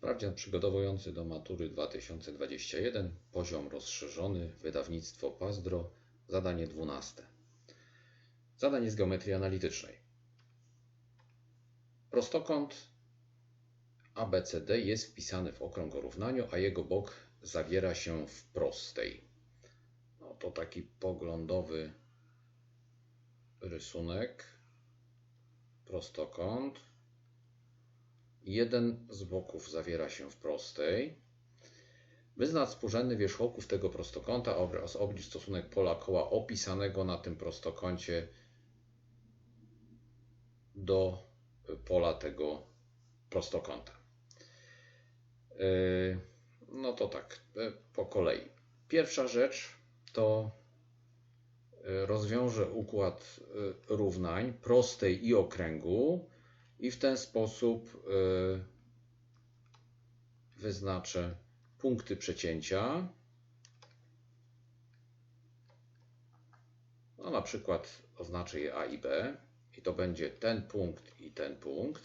Sprawdzian przygotowujący do matury 2021, poziom rozszerzony, wydawnictwo Pazdro, zadanie 12. Zadanie z geometrii analitycznej. Prostokąt ABCD jest wpisany w okrąg o równaniu, a jego bok zawiera się w prostej. No to taki poglądowy rysunek. Prostokąt. Jeden z boków zawiera się w prostej. Wyznacz współrzędny wierzchołków tego prostokąta oraz oblicz stosunek pola koła opisanego na tym prostokącie do pola tego prostokąta. Yy, no to tak, yy, po kolei. Pierwsza rzecz to yy, rozwiążę układ równań prostej i okręgu i w ten sposób wyznaczę punkty przecięcia. No na przykład oznaczę je A i B i to będzie ten punkt i ten punkt.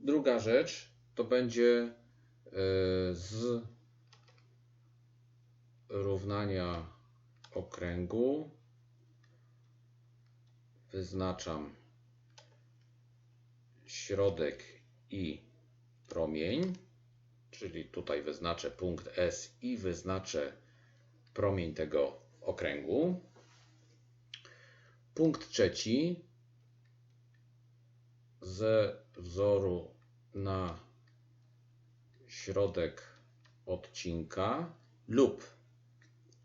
Druga rzecz to będzie z równania okręgu wyznaczam środek i promień, czyli tutaj wyznaczę punkt S i wyznaczę promień tego okręgu. Punkt trzeci ze wzoru na środek odcinka lub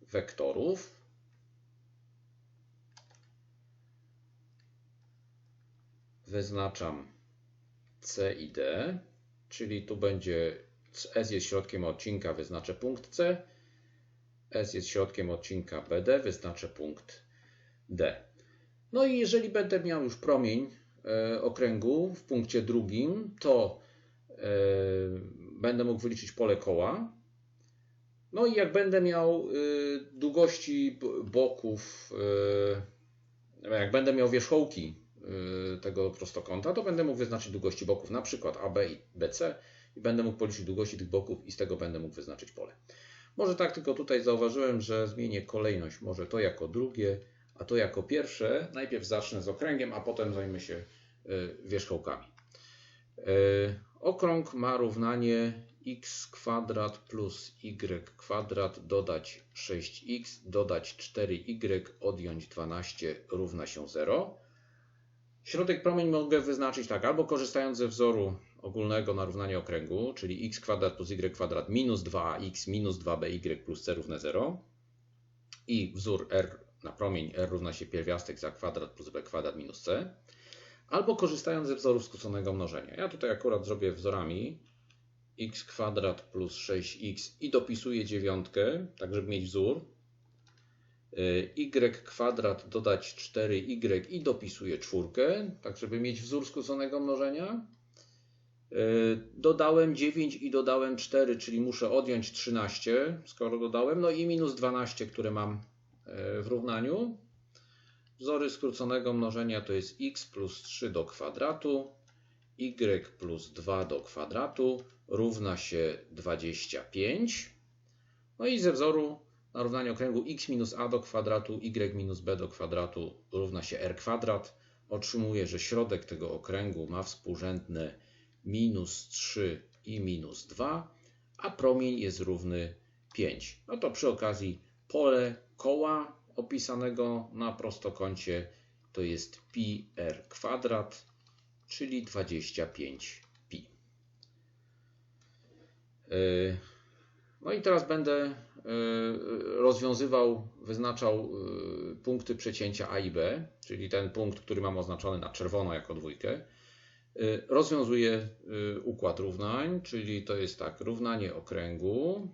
wektorów wyznaczam C i D, czyli tu będzie S jest środkiem odcinka, wyznaczę punkt C, S jest środkiem odcinka BD, wyznaczę punkt D. No i jeżeli będę miał już promień e, okręgu w punkcie drugim, to e, będę mógł wyliczyć pole koła. No i jak będę miał e, długości boków, jak będę miał wierzchołki tego prostokąta, to będę mógł wyznaczyć długości boków, na przykład AB i BC i będę mógł policzyć długości tych boków i z tego będę mógł wyznaczyć pole. Może tak, tylko tutaj zauważyłem, że zmienię kolejność. Może to jako drugie, a to jako pierwsze. Najpierw zacznę z okręgiem, a potem zajmę się y, wierzchołkami. Y, okrąg ma równanie x kwadrat plus y kwadrat dodać 6x dodać 4y odjąć 12 równa się 0. Środek promień mogę wyznaczyć tak, albo korzystając ze wzoru ogólnego na równanie okręgu, czyli x kwadrat plus y kwadrat minus 2x minus 2by plus c równe 0 i wzór r na promień r równa się pierwiastek za kwadrat plus b kwadrat minus c, albo korzystając ze wzoru skróconego mnożenia. Ja tutaj akurat zrobię wzorami x kwadrat plus 6x i dopisuję dziewiątkę, tak żeby mieć wzór y kwadrat dodać 4y i dopisuję czwórkę, tak żeby mieć wzór skróconego mnożenia. Y, dodałem 9 i dodałem 4, czyli muszę odjąć 13, skoro dodałem, no i minus 12, które mam y, w równaniu. Wzory skróconego mnożenia to jest x plus 3 do kwadratu, y plus 2 do kwadratu równa się 25. No i ze wzoru na równanie okręgu x minus a do kwadratu y minus b do kwadratu równa się r kwadrat. Otrzymuję, że środek tego okręgu ma współrzędne minus 3 i minus 2, a promień jest równy 5. No to przy okazji pole koła opisanego na prostokącie to jest pi r kwadrat, czyli 25 pi. Yy, no i teraz będę Y, rozwiązywał, wyznaczał y, punkty przecięcia A i B, czyli ten punkt, który mam oznaczony na czerwono jako dwójkę. Y, rozwiązuje układ równań, czyli to jest tak, równanie okręgu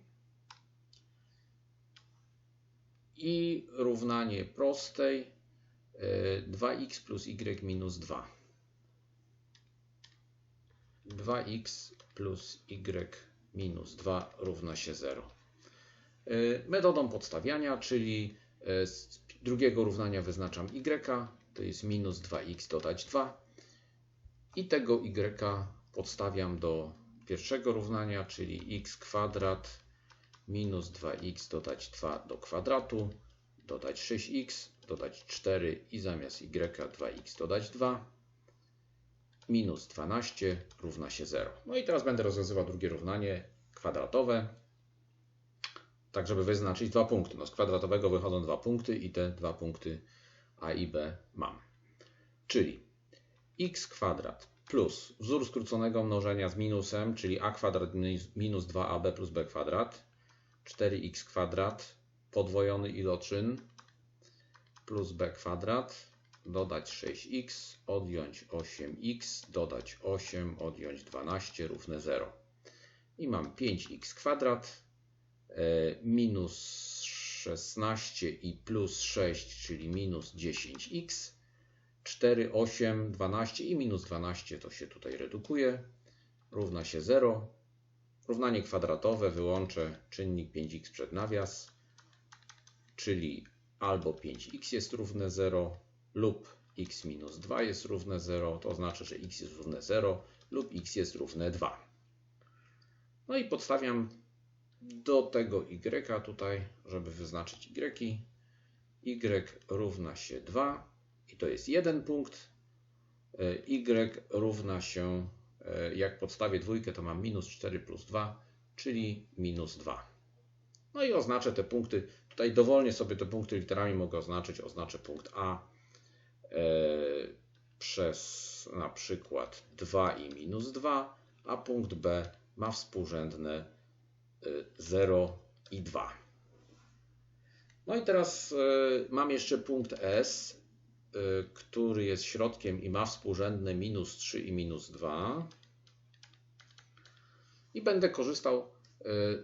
i równanie prostej 2x plus y minus 2. 2x plus y minus 2 równa się 0. Y, metodą podstawiania, czyli y, z drugiego równania wyznaczam y, to jest minus 2x dodać 2 i tego y podstawiam do pierwszego równania, czyli x kwadrat minus 2x dodać 2 do kwadratu, dodać 6x, dodać 4 i zamiast y 2x dodać 2, minus 12 równa się 0. No i teraz będę rozwiązywał drugie równanie kwadratowe, tak żeby wyznaczyć dwa punkty. No z kwadratowego wychodzą dwa punkty i te dwa punkty a i b mam. Czyli x kwadrat plus wzór skróconego mnożenia z minusem, czyli a kwadrat minus 2ab plus b kwadrat, 4x kwadrat podwojony iloczyn plus b kwadrat, dodać 6x, odjąć 8x, dodać 8, odjąć 12 równe 0. I mam 5x kwadrat e, minus 16 i plus 6, czyli minus 10x 4, 8, 12 i minus 12 to się tutaj redukuje, równa się 0. Równanie kwadratowe wyłączę czynnik 5x przed nawias, czyli albo 5x jest równe 0 lub x minus 2 jest równe 0, to oznacza, że x jest równe 0 lub x jest równe 2. No i podstawiam do tego y tutaj, żeby wyznaczyć y. y równa się 2 i to jest jeden punkt. Y równa się, e, jak podstawię dwójkę, to mam minus 4 plus 2, czyli minus 2. No i oznaczę te punkty. Tutaj dowolnie sobie te punkty literami mogę oznaczyć. Oznaczę punkt A przez na przykład 2 i minus 2, a punkt B ma współrzędne 0 i 2. No i teraz mam jeszcze punkt S który jest środkiem i ma współrzędne minus 3 i minus 2. I będę korzystał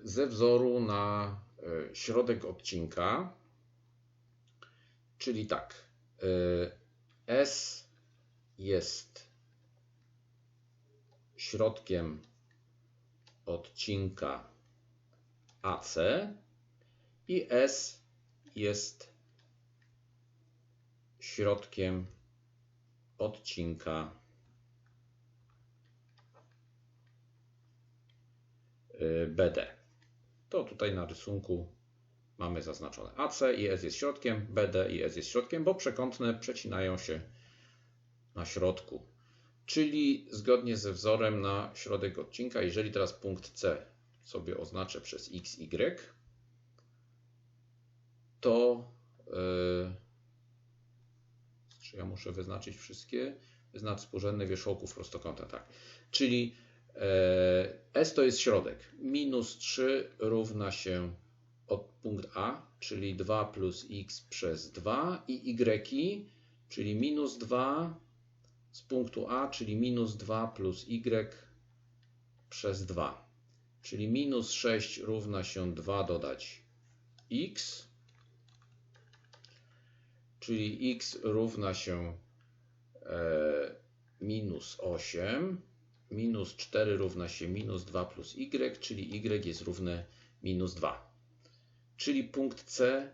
ze wzoru na środek odcinka. Czyli tak, S jest środkiem odcinka AC i S jest środkiem odcinka BD. To tutaj na rysunku mamy zaznaczone AC i S jest środkiem, BD i S jest środkiem, bo przekątne przecinają się na środku. Czyli zgodnie ze wzorem na środek odcinka, jeżeli teraz punkt C sobie oznaczę przez x, y, to yy, czy ja muszę wyznaczyć wszystkie? Wyznacz współrzędne wierzchołków prostokąta, tak. Czyli e, S to jest środek. Minus 3 równa się od punkt A, czyli 2 plus x przez 2 i y, czyli minus 2 z punktu A, czyli minus 2 plus y przez 2. Czyli minus 6 równa się 2 dodać x czyli x równa się e, minus 8, minus 4 równa się minus 2 plus y, czyli y jest równe minus 2. Czyli punkt C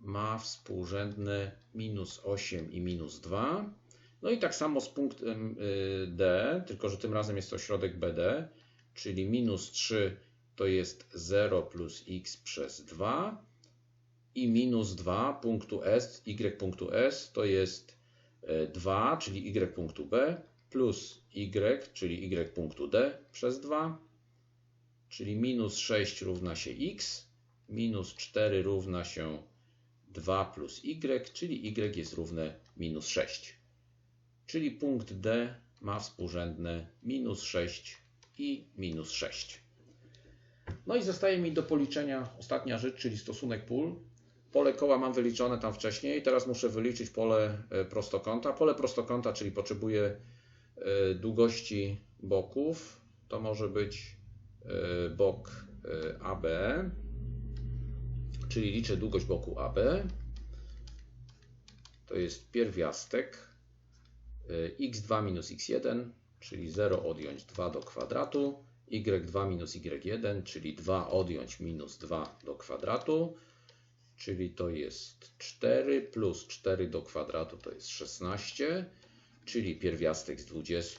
ma współrzędne minus 8 i minus 2. No i tak samo z punktem y, D, tylko że tym razem jest to środek BD, czyli minus 3 to jest 0 plus x przez 2 i minus 2 punktu S, y punktu S to jest 2, e, czyli y punktu B, plus y, czyli y punktu D przez 2, czyli minus 6 równa się x, minus 4 równa się 2 plus y, czyli y jest równe minus 6. Czyli punkt D ma współrzędne minus 6 i minus 6. No i zostaje mi do policzenia ostatnia rzecz, czyli stosunek pól. Pole koła mam wyliczone tam wcześniej, teraz muszę wyliczyć pole e, prostokąta. Pole prostokąta, czyli potrzebuję e, długości boków. To może być e, bok AB, czyli liczę długość boku AB. To jest pierwiastek x2 minus x1, czyli 0 odjąć 2 do kwadratu, y2 minus y1, czyli 2 odjąć minus 2 do kwadratu czyli to jest 4 plus 4 do kwadratu to jest 16, czyli pierwiastek z 20.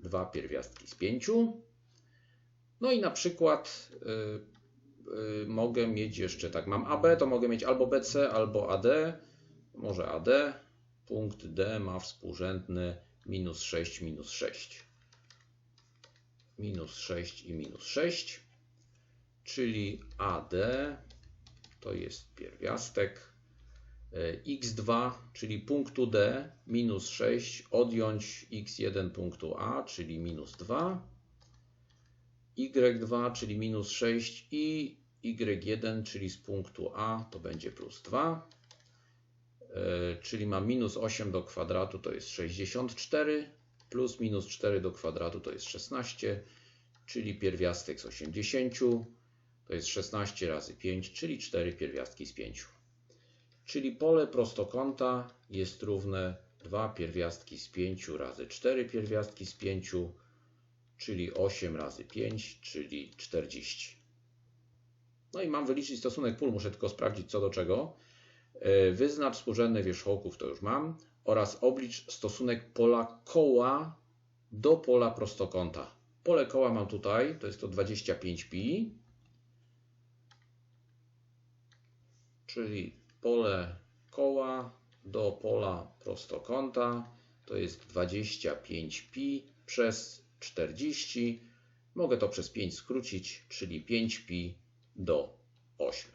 2 pierwiastki z 5. No i na przykład y, y, mogę mieć jeszcze tak, mam AB, to mogę mieć albo BC, albo AD, może AD, punkt D ma współrzędny minus 6, minus 6. Minus 6 i minus 6, czyli AD to jest pierwiastek e, x2, czyli punktu D minus 6 odjąć x1 punktu A, czyli minus 2, y2, czyli minus 6 i y1, czyli z punktu A to będzie plus 2, e, czyli mam minus 8 do kwadratu to jest 64, plus minus 4 do kwadratu to jest 16, czyli pierwiastek z 80 to jest 16 razy 5, czyli 4 pierwiastki z 5. Czyli pole prostokąta jest równe 2 pierwiastki z 5 razy 4 pierwiastki z 5, czyli 8 razy 5, czyli 40. No i mam wyliczyć stosunek pól, muszę tylko sprawdzić co do czego. E, wyznacz współrzędne wierzchołków, to już mam, oraz oblicz stosunek pola koła do pola prostokąta. Pole koła mam tutaj, to jest to 25pi, czyli pole koła do pola prostokąta to jest 25pi przez 40. Mogę to przez 5 skrócić, czyli 5pi do 8.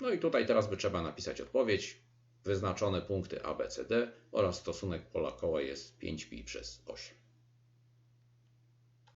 No i tutaj teraz by trzeba napisać odpowiedź. Wyznaczone punkty A, B, C, D oraz stosunek pola koła jest 5pi przez 8.